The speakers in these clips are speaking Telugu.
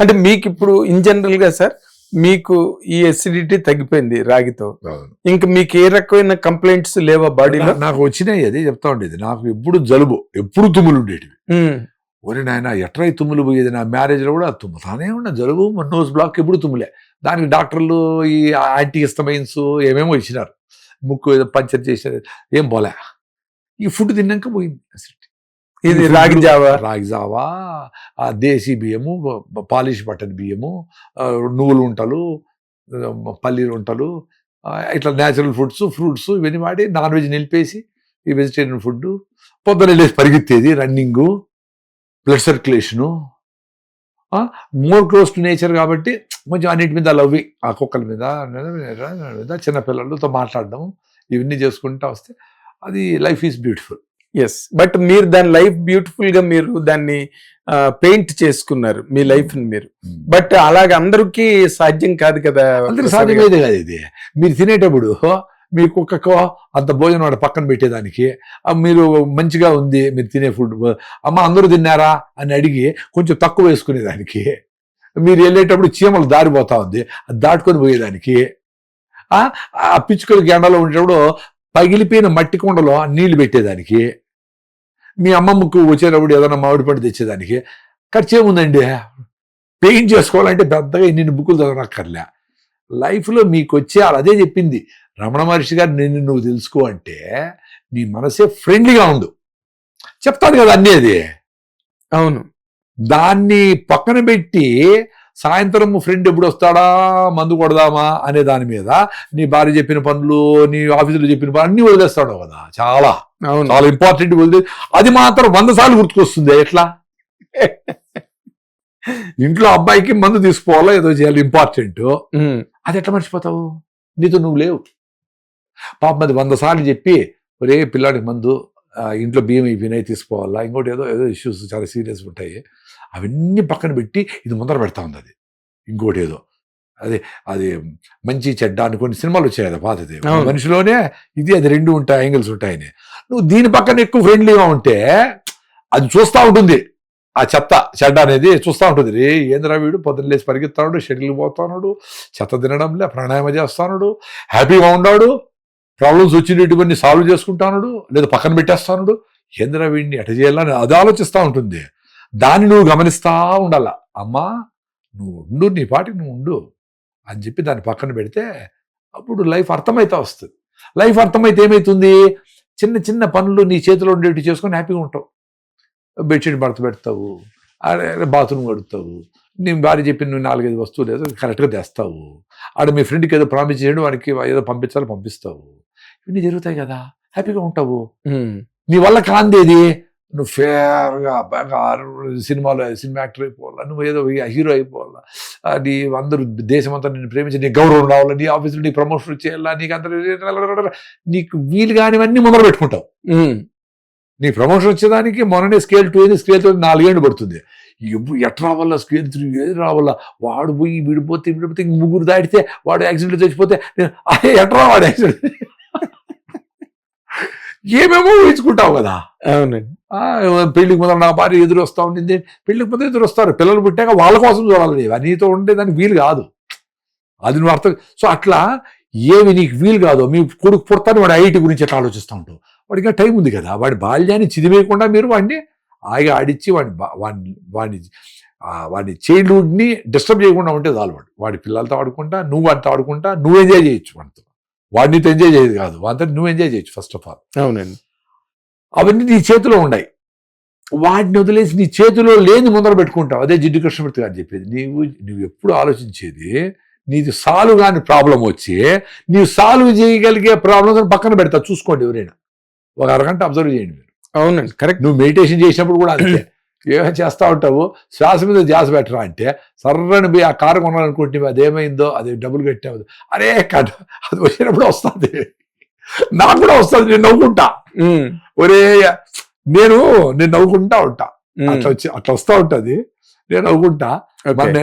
అంటే మీకు ఇప్పుడు ఇన్ జనరల్గా సార్ మీకు ఈ ఎసిడిటీ తగ్గిపోయింది రాగితో. ఇంకా మీకు ఏ రకమైన కంప్లైంట్స్ లేవా బాడీలో? నాకు వచ్చినాయి అది చెప్తా ఉండేది. నాకు ఎప్పుడు జలుబు ఎప్పుడు తుమ్ములు ఉండేటివి. ఒరే నాయన ఎట్రా తుమ్ములు పోయేది? నా మ్యారేజ్లో కూడా తుమ్ముతానే ఉన్న జలుబు నోస్ బ్లాక్ ఎప్పుడు తుమ్ములే. దానికి డాక్టర్లు ఈ యాంటీ హిస్టమైన్స్ ఏమేమో ఇచ్చినారు. ముక్కు ఏదో పంచర్ చేసినారు ఏం పోలే. ఈ ఫుడ్ తిన్నాక పోయింది acidity. ఇది రాగి జావా. రాగి జావా ఆ దేశీ బియ్యము పాలిష్ బటన్ బియ్యము నువ్వులు ఉంటలు పల్లీలు ఉంటలు ఇట్లా న్యాచురల్ ఫుడ్స్ ఫ్రూట్స్ ఇవన్నీ వాడి నాన్ వెజ్ నిలిపేసి ఈ వెజిటేరియన్ ఫుడ్ పొద్దున వెళ్ళేసి పరిగెత్తేది running blood circulation more close to nature కాబట్టి కొంచెం అన్నిటి మీద లవ్ ఆ కుక్కల మీద మీద చిన్నపిల్లలతో మాట్లాడడం ఇవన్నీ చేసుకుంటా వస్తే అది life is beautiful yes but మీరు దాని లైఫ్ బ్యూటిఫుల్గా మీరు దాన్ని పెయింట్ చేసుకున్నారు మీ లైఫ్ని మీరు. బట్ అలాగ అందరికీ సాధ్యం కాదు కదా అందరికి సాధ్యమేదే కాదు ఇది. మీరు తినేటప్పుడు మీ కుక్కకో అంత భోజనం వాడు పక్కన పెట్టేదానికి మీరు మంచిగా ఉంది మీరు తినే ఫుడ్ అమ్మ అందరూ తిన్నారా అని అడిగి కొంచెం తక్కువ వేసుకునేదానికి. మీరు వెళ్ళేటప్పుడు చీమలు దారిపోతా ఉంది అది దాటుకొని పోయేదానికి. ఆ పిచ్చుకలకి ఎండలో ఉండేటప్పుడు పగిలిపోయిన మట్టి కుండలో నీళ్ళు పెట్టేదానికి. మీ అమ్మమ్మకు వచ్చేటప్పుడు ఏదైనా మామిడి పండు తెచ్చేదానికి. ఖర్చు ఏముందండి పెయింట్ చేసుకోవాలంటే పెద్దగా ఇన్ని బుక్కులు చదవనక్కర్లే. లైఫ్లో మీకు వచ్చే అదే చెప్పింది. రమణ మహర్షి గారు నిన్ను నువ్వు తెలుసుకో అంటే నీ మనసే ఫ్రెండ్లీగా ఉండు. చెప్తాడు కదా అన్నీ అది. అవును. దాన్ని పక్కన పెట్టి సాయంత్రం ఫ్రెండ్ ఎప్పుడు వస్తాడా మందు కొడదామా? అనే దాని మీద నీ భార్య చెప్పిన పనులు నీ ఆఫీసులో చెప్పిన పనులు అన్ని వదిలేస్తాడు కదా చాలా. చాలా ఇంపార్టెంట్ వదిలే అది మాత్రం వంద సార్లు గుర్తుకొస్తుంది. ఎట్లా? ఇంట్లో అబ్బాయికి మందు తీసుకోవాలా ఏదో చేయాలి ఇంపార్టెంట్ అది ఎట్లా మర్చిపోతావు? నీతో నువ్వు లేవు. పాపం అది వంద సార్లు చెప్పి ఒరే పిల్లాడికి మందు ఇంట్లో బియ్యం అయిపోయినాయి తీసుకోవాలా? ఇంకోటి ఏదో ఏదో ఇష్యూస్ చాలా సీరియస్ ఉంటాయి. అవన్నీ పక్కన పెట్టి ఇది ముందర పెడతా ఉంది అది. ఇంకోటి ఏదో. అది అది మంచి చెడ్డ అని కొన్ని సినిమాలు వచ్చాయి కదా పాతది. మనిషిలోనే ఇది అది రెండు ఉంటాయి యాంగిల్స్ ఉంటాయని. నువ్వు దీని పక్కన ఎక్కువ ఫ్రెండ్లీగా ఉంటే అది చూస్తూ ఉంటుంది. ఆ చెత్త చెడ్డ అనేది చూస్తూ ఉంటుంది. రే ఏంద్రా వీడు? పొద్దున్న లేచి పరిగెత్తాడు షటిల్కి పోతున్నాడు చెత్త తినడంలే ప్రాణాయామ చేస్తాడు హ్యాపీగా ఉన్నాడు ప్రాబ్లమ్స్ వచ్చినటువంటి సాల్వ్ చేసుకుంటాడు లేదా పక్కన పెట్టేస్తానుడు. ఏంద్రా వీడిని ఎట చేయాలని అది ఆలోచిస్తూ ఉంటుంది. దాన్ని నువ్వు గమనిస్తూ ఉండాల. అమ్మా నువ్వు ఉండు నీ పాటికి నువ్వు ఉండు అని చెప్పి దాన్ని పక్కన పెడితే అప్పుడు లైఫ్ అర్థమైతే వస్తుంది. లైఫ్ అర్థమైతే ఏమవుతుంది చిన్న చిన్న పనులు నీ చేతిలో ఉండేవి చేసుకొని హ్యాపీగా ఉంటావు. బెడ్షీట్ మడత పెడతావు. బాత్రూమ్ కడుగుతావు నీ భార్య చెప్పిన నువ్వు నాలుగైదు వస్తువులు ఏదో కరెక్ట్గా తెస్తావు. ఆడ మీ ఫ్రెండ్కి ఏదో ప్రామిస్ చేయడం వాడికి ఏదో పంపించాలో పంపిస్తావు. ఇవన్నీ జరుగుతాయి కదా. హ్యాపీగా ఉంటావు. నీ వల్ల కాందేది? నువ్వు ఫేర్గా బాగా సినిమాలో సినిమా యాక్టర్ అయిపోవాలా? నువ్వు ఏదో హీరో అయిపోవాలా? నీ అందరూ దేశం అంతా నిన్ను ప్రేమించి నీ గౌరవం రావాలా? నీ ఆఫీసులో నీ ప్రమోషన్ చేయాలా? నీకు అందరూ నీకు వీలు కానివన్నీ ముందర పెట్టుకుంటావు. నీ ప్రమోషన్ వచ్చేదానికి మొన్ననే స్కేల్ టూ అయింది స్కేల్ టూ నాలుగేళ్ళు పడుతుంది. ఎట్లా రావాలా స్కేల్ త్రీ ఏది రావాలా? వాడు పోయి విడిపోతే విడిపోతే ఇంక ముగ్గురు దాటితే వాడు యాక్సిడెంట్ చచ్చిపోతే నేను, వాడు యాక్సిడెంట్? ఏమేమో ఊహించుకుంటావు కదా. అవునండి. పెళ్ళికి ముందర నా భార్య ఎదురు వస్తా ఉండింది. పెళ్ళికి ముందర ఎదురు వస్తారు పిల్లలు పుట్టాక వాళ్ళ కోసం చూడాలి. నీతో ఉండేదానికి వీలు కాదు. అది నువ్వు అర్థం సో అట్లా ఏవి నీకు వీలు కాదు. మీ కొడుకు పుడతాను వాడి ఐటీ గురించి ఎట్లా ఆలోచిస్తూ ఉంటావు? వాడికి టైం ఉంది కదా. వాడి బాల్యాన్ని చిదివేయకుండా మీరు వాడిని హాయిగా ఆడిచ్చి వాడిని వాడిని వాడిని వాడి చైల్డ్హుడ్ని డిస్టర్బ్ చేయకుండా ఉంటే చాలు వాడు. వాడి పిల్లలతో ఆడుకుంటా నువ్వు వాడితో ఆడుకుంటా నువ్వు ఎంజాయ్ చేయొచ్చు వాడితో. వాడిని ఎంజాయ్ చేయదు కాదు. వాడితో నువ్వు ఎంజాయ్ చేయొచ్చు ఫస్ట్ ఆఫ్ ఆల్ అవునండి. అవన్నీ నీ చేతిలో ఉన్నాయి వాటిని వదిలేసి నీ చేతిలో లేని ముందర పెట్టుకుంటావు. అదే జిడ్డు కృష్ణమూర్తి గారు చెప్పేది. నీవు నువ్వు ఎప్పుడు ఆలోచించేది నీది సాల్వ్ కాని ప్రాబ్లం వచ్చి నీవు సాల్వ్ చేయగలిగే ప్రాబ్లమ్స్ పక్కన పెడతా. చూసుకోండి ఎవరైనా. ఒక అరగంట అబ్జర్వ్ చేయండి మీరు. అవునండి. కరెక్ట్ నువ్వు మెడిటేషన్ చేసినప్పుడు కూడా అంతే. ఏమో చేస్తా ఉంటావు? శ్వాస మీద ధ్యాస పెట్టరా అంటే సర్రని పోయి ఆ కారు కొనాలనుకుంటే అదేమైందో అది డబ్బులు కట్టావు. అరే కట్ అది వచ్చినప్పుడు వస్తుంది. నాకు కూడా వస్తుంది నేను నవ్వుకుంటా. ఒరే నేను నేను నవ్వుకుంటా ఉంటా. అట్లా వచ్చి అట్లా వస్తా ఉంటది. నేను నవ్వుకుంటా.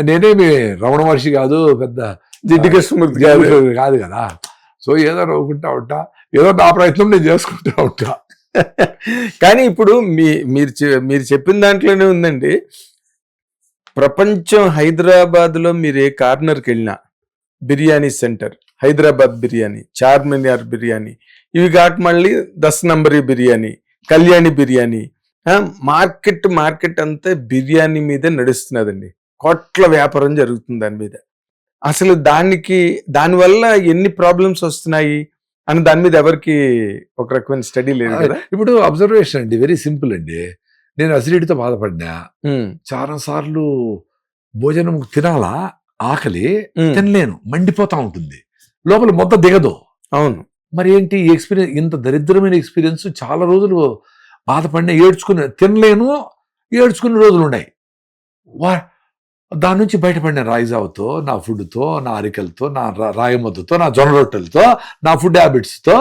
నేనేమి రమణ మహర్షి కాదు పెద్ద జిడ్డు కృష్ణమూర్తి గారు కాదు కదా. సో ఏదో నవ్వుకుంటా ఉంటా. ఏదో నా ప్రయత్నం నేను చేసుకుంటా ఉంటా. కానీ ఇప్పుడు మీ మీరు మీరు చెప్పిన దాంట్లోనే ఉందండి. ప్రపంచం హైదరాబాద్లో మీరు ఏ కార్నర్కి వెళ్ళినా బిర్యానీ సెంటర్ హైదరాబాద్ బిర్యానీ చార్మినార్ బిర్యానీ ఇవి కాక మళ్ళీ దస్ నంబరి బిర్యానీ కళ్యాణి బిర్యానీ మార్కెట్ మార్కెట్ అంతా బిర్యానీ మీదే నడుస్తున్నదండి. కోట్ల వ్యాపారం జరుగుతుంది దాని మీద. అసలు దానికి దానివల్ల ఎన్ని ప్రాబ్లమ్స్ వస్తున్నాయి? అని దాని మీద ఎవరికి ఒక రకమైన స్టడీ లేదు కదా? ఇప్పుడు అబ్జర్వేషన్ అండి వెరీ సింపుల్ అండి. నేను అసిడిటీతో బాధపడినా చాలా సార్లు భోజనం తినాలా? ఆకలి తినలేను మండిపోతా ఉంటుంది. లోపల మొత్తం దిగదు. అవును. మరి ఏంటి ఈ ఎక్స్పీరియన్స్ ఇంత దరిద్రమైన ఎక్స్పీరియన్స్ చాలా రోజులు బాధపడిన ఏడ్చుకుని తినలేను ఏడ్చుకునే రోజులు ఉన్నాయి వా దాని నుంచి బయటపడిన రాయిజావుతో నా ఫుడ్తో నా అరికలతో నా రాయమద్దుతో నా జొన్న రొట్టెలతో నా ఫుడ్ హ్యాబిట్స్తో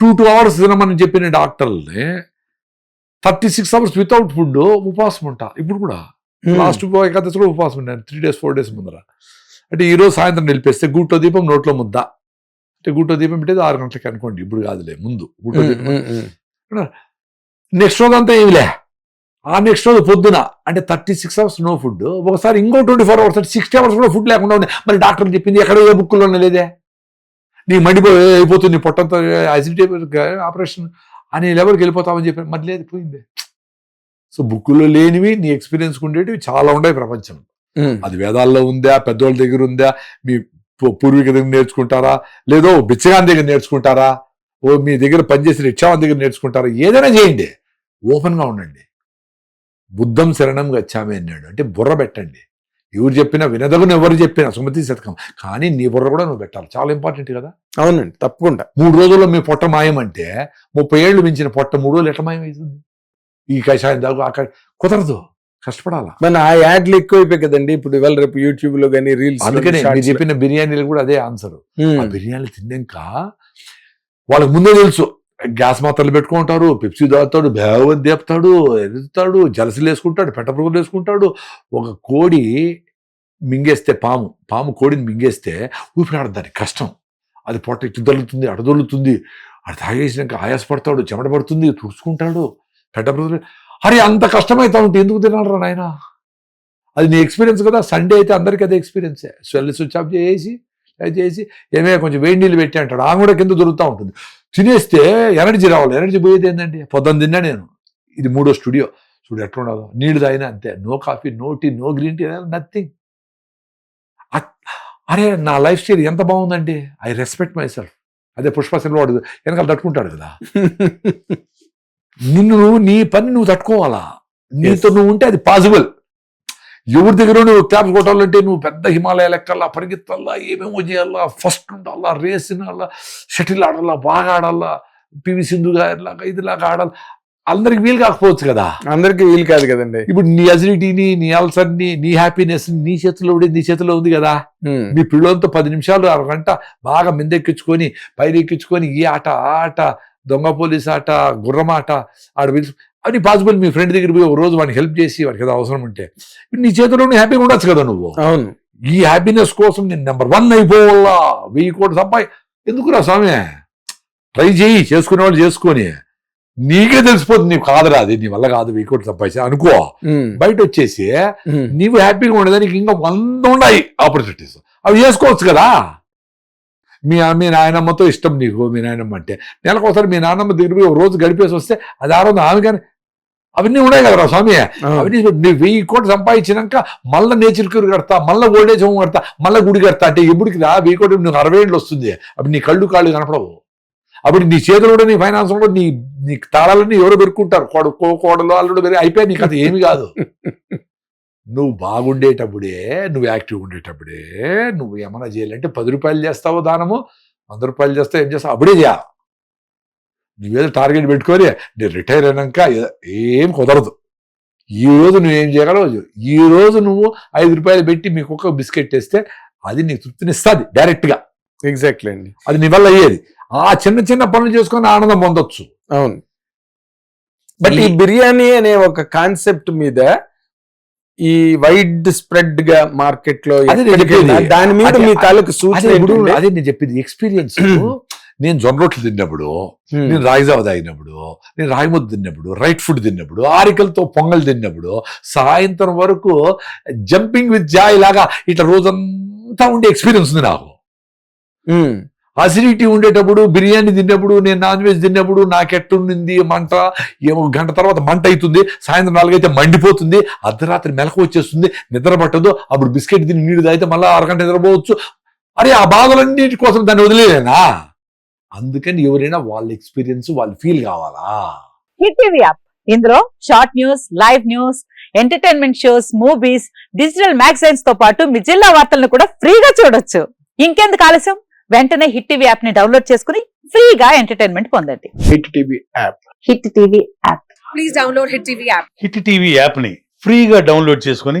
టూ టూ అవర్స్ తినమని చెప్పిన డాక్టర్ని thirty six hours without food ఉపవాసం ఉంటా ఇప్పుడు కూడా. లాస్ట్ ఏకాదశి కూడా ఉపవాసం ఉన్నాను త్రీ డేస్ ఫోర్ డేస్ ముందర. అంటే ఈ రోజు సాయంత్రం నిలిపేస్తే గూట్లో దీపం నోట్లో ముద్ద. అంటే గూట్లో దీపం పెట్టేది ఆరు గంటలకి అనుకోండి. ఇప్పుడు కాదులే ముందు గూట్లో దీపం. నెక్స్ట్ రోజు అంతా ఏమిలే? ఆ నెక్స్ట్ రోజు పొద్దున అంటే thirty six hours no food ఒకసారి ఇంకో twenty four hours sixty hours కూడా ఫుడ్ లేకుండా ఉంది మరి డాక్టర్ చెప్పింది ఎక్కడ ఏ బుక్కులోనే లేదే? నీ మండిపో అయిపోతుంది పొట్టంతో అసిడిటీ ఆపరేషన్ అనే లెవెల్కి వెళ్ళిపోతామని చెప్పి మరి లేదు పోయింది. సో బుక్కులో లేనివి నీ ఎక్స్పీరియన్స్ ఉండేటివి చాలా ఉన్నాయి ప్రపంచం ఉమ్, అది వేదాల్లో ఉందా? పెద్దోళ్ళ దగ్గర ఉందా? మీ పూ- పూర్వీకుల దగ్గర నేర్చుకుంటారా? లేదో బిచ్చగాని దగ్గర నేర్చుకుంటారా? ఓ మీ దగ్గర పనిచేసే రిక్షావాన్ దగ్గర నేర్చుకుంటారా? ఏదైనా చేయండి. ఓపెన్గా ఉండండి. బుద్ధం శరణం గచ్చామి అన్నాడు. అంటే బుర్ర పెట్టండి. ఎవరు చెప్పినా వినదగును ఎవరు చెప్పినా సుమతి శతకం. కానీ నీ బుర్ర కూడా నువ్వు పెట్టాలి. చాలా ఇంపార్టెంట్ కదా. అవునండి తప్పకుండా. మూడు రోజుల్లో మీ పొట్ట మాయం అంటే ముప్పై ఏళ్ళు మించిన పొట్ట మూడు రోజులు ఎట్లా మాయం అవుతుంది ఈ కషాయం దాకా క- కుదరదు. కష్టపడాలా? మన ఆ యాడ్లు ఎక్కువైపోయి కదండి. ఇప్పుడు ఇవాళ రేపు యూట్యూబ్లో కానీ రీల్స్ అందుకనే మీరు చెప్పిన బిర్యానీలు కూడా అదే ఆన్సర్ ఆ బిర్యానీ తిన్నాక వాళ్ళకి ముందే తెలుసు. గ్యాస్ మాత్రలు పెట్టుకుంటారు పెప్సీ తాగుతాడు బేవ దేపుతాడు ఎదుతాడు జలసలు వేసుకుంటాడు పెట్టపురుగులు వేసుకుంటాడు. ఒక కోడి మింగేస్తే పాము పాము కోడిని మింగేస్తే ఊపిరాడదు దానికి కష్టం. అది పొట్ట ఇటు దొల్లుతుంది అటు అది తాగేసినాక ఆయాసపడతాడు చెమట పడుతుంది తుడుచుకుంటాడు. పెట్టపురుగులు అరే అంత కష్టమైతా ఉంటే ఎందుకు తినాలరా నాయన? అది నీ ఎక్స్పీరియన్స్ కదా సండే అయితే అందరికీ అదే ఎక్స్పీరియన్సే. స్వెల్ స్విచ్ ఆఫ్ చేసి చేసి ఏమే కొంచెం వేడి నీళ్ళు పెట్టి అంటాడు ఆమె కూడా కింద దొరుకుతూ ఉంటుంది? తినేస్తే ఎనర్జీ రావాలి. ఎనర్జీ పోయేది ఏంటండి పొద్దున్న తిన్నా నేను. ఇది మూడో స్టూడియో. చూడు ఎట్లా ఉండదు నీళ్ళు తాగినా అంతే. No coffee no tea no green tea nothing. అరే నా లైఫ్ స్టైల్ ఎంత బాగుందండి? I respect myself. అదే పుష్ప సినిమా వాడు వెనకాల తట్టుకుంటాడు కదా. నిన్ను నీ పని నువ్వు తట్టుకోవాలా? నీతో నువ్వు ఉంటే అది పాసిబుల్ ఎవరి దగ్గర నువ్వు క్యాప్స్ కొట్టాలంటే నువ్వు పెద్ద హిమాలయ లెక్కల్లా పరిగెత్తాలా ఏమేమో చేయాలా ఫస్ట్ ఉండాలా రేస్ తినాలా షటిల్ ఆడాలా బాగా ఆడాలా పివి సింధు గారిలాగా ఇదిలాగా ఆడాలి అందరికి వీలు కాకపోవచ్చు కదా? అందరికి వీలు కాదు కదండి. ఇప్పుడు నీ అసిడిటీని నీ అల్సర్ని నీ హ్యాపీనెస్ నీ చేతిలో ఉండే నీ చేతిలో ఉంది కదా? మీ పిల్లలతో పది నిమిషాలు అరగంట బాగా మిందెక్కించుకొని పైన ఎక్కించుకొని ఈ ఆట ఆ ఆట దొంగ పోలీస్ ఆట గుర్రం ఆట ఆడ అని పాసిబుల్ మీ ఫ్రెండ్ దగ్గర పోయి ఒక రోజు వాడికి హెల్ప్ చేసి వాడికి ఏదో అవసరం ఉంటే నీ చేతిలో హ్యాపీగా ఉండొచ్చు కదా నువ్వు? అవును. ఈ హ్యాపీనెస్ కోసం నేను నెంబర్ వన్ అయిపోవాలా? వెయ్యి కోట్లు సంపాయి ఎందుకురా స్వామి? ట్రై చేయి చేసుకునే వాళ్ళు చేసుకొని. నీకే తెలిసిపోతుంది నీకు కాదురా అది నీ వల్ల కాదు వెయ్యి కోట్లు సంపాదించా అనుకో. బయట వచ్చేసి నీవు హ్యాపీగా ఉండేదానికి ఇంకా వంద ఉన్నాయి ఆపర్చునిటీస్ అవి చేసుకోవచ్చు కదా? మీ మీ నాయనమ్మతో ఇష్టం నీకు మీ నాయనమ్మ అంటే. నెలకు ఒకసారి మీ నాన్నమ్మ దగ్గర పోయి ఒక రోజు గడిపేసి వస్తే అది ఆ రోజు ఆమె కానీ అవన్నీ ఉన్నాయి కదరా స్వామి. అవును. అవన్నీ నువ్వు వెయ్యి కోట్లు సంపాదించినాక మళ్ళీ నేచర్ క్యూర్ కడతా మళ్ళీ ఓల్డేజ్ హోమ్ కడతా మళ్ళీ గుడి కడతా అంటే ఎప్పటికి రా వెయ్యి కోట్లు నువ్వు అరవై ఏళ్ళు వస్తుంది. అప్పుడు నీ కళ్ళు కాళ్ళు కనపడవు. అప్పుడు నీ చేతులు కూడా నీ ఫైనాన్స్ కూడా నీ నీ తాళాలన్నీ ఎవరో పెరుక్కుంటారు. కొడుకో కోడలు అల్లుడు పెరిగి అయిపోయి నీకు అది ఏమి కాదు. నువ్వు బాగుండేటప్పుడే నువ్వు యాక్టివ్ ఉండేటప్పుడే నువ్వు ఏమైనా చేయాలంటే పది రూపాయలు చేస్తావో దానము వంద రూపాయలు చేస్తావు ఏం చేస్తావు? అప్పుడే చేయాలి. నువ్వేదో టార్గెట్ పెట్టుకొని నేను రిటైర్ అయినాక ఏ- కుదరదు. ఈ రోజు నువ్వేం చేయగలవు. ఈ రోజు నువ్వు ఐదు రూపాయలు పెట్టి మీకు ఒక బిస్కెట్ వేస్తే అది నీకు తృప్తినిస్తుంది డైరెక్ట్గా. ఎగ్జాక్ట్లీ అండి. అది నీ వల్ల అయ్యేది. ఆ చిన్న చిన్న పనులు చేసుకొని ఆనందం పొందొచ్చు. అవును. బట్ ఈ బిర్యానీ అనే ఒక కాన్సెప్ట్ మీద ఈ వైడ్ స్ప్రెడ్గా మార్కెట్లో. దాని మీద మీ తాలూకు సూచన అదే నేను చెప్పింది. ఎక్స్పీరియన్స్ నేను జొన్న రొట్టెలు తిన్నప్పుడు. నేను రాగిజావ తాగినప్పుడు నేను రాగిముద్ద తిన్నప్పుడు రైట్ ఫుడ్ తిన్నప్పుడు ఆరికలతో పొంగల్ తిన్నప్పుడు సాయంత్రం వరకు జంపింగ్ విత్ జాయ్ లాగా ఇట్లా రోజంతా ఉండే ఎక్స్పీరియన్స్ ఉంది నాకు. అసిడిటీ ఉండేటప్పుడు బిర్యానీ తిన్నప్పుడు నేను నాన్ వెజ్ తిన్నప్పుడు నాకు ఎట్టుండింది మంట ఏమో గంట తర్వాత మంట అవుతుంది సాయంత్రం నాలుగైతే మండిపోతుంది అర్ధరాత్రి మెలకు వచ్చేస్తుంది నిద్ర పట్టదు అప్పుడు బిస్కెట్ తిని నీళ్ళు తాగితే మళ్ళీ అరగంట నిద్రపోవచ్చు అరే ఆ బాధలన్నిటి కోసం దాన్ని వదిలేనా అందుకని ఎవరైనా వాళ్ళ ఎక్స్పీరియన్స్ వాళ్ళు ఫీల్ కావాలా? Hit TV app. ఇందులో short news live news entertainment shows movies digital మ్యాగజైన్స్తో పాటు మీ జిల్లా వార్తలను కూడా ఫ్రీగా చూడొచ్చు. ఇంకెందుకు ఆలస్యం? వెంటనే హిట్ టీవీ యాప్ని డౌన్లోడ్ చేసుకుని ఫ్రీగా ఎంటర్టైన్మెంట్ పొందండి. Hit TV app. Hit TV app. Please download Hit TV app. Hit TV యాప్ని ఫ్రీగా డౌన్లోడ్ చేసుకొని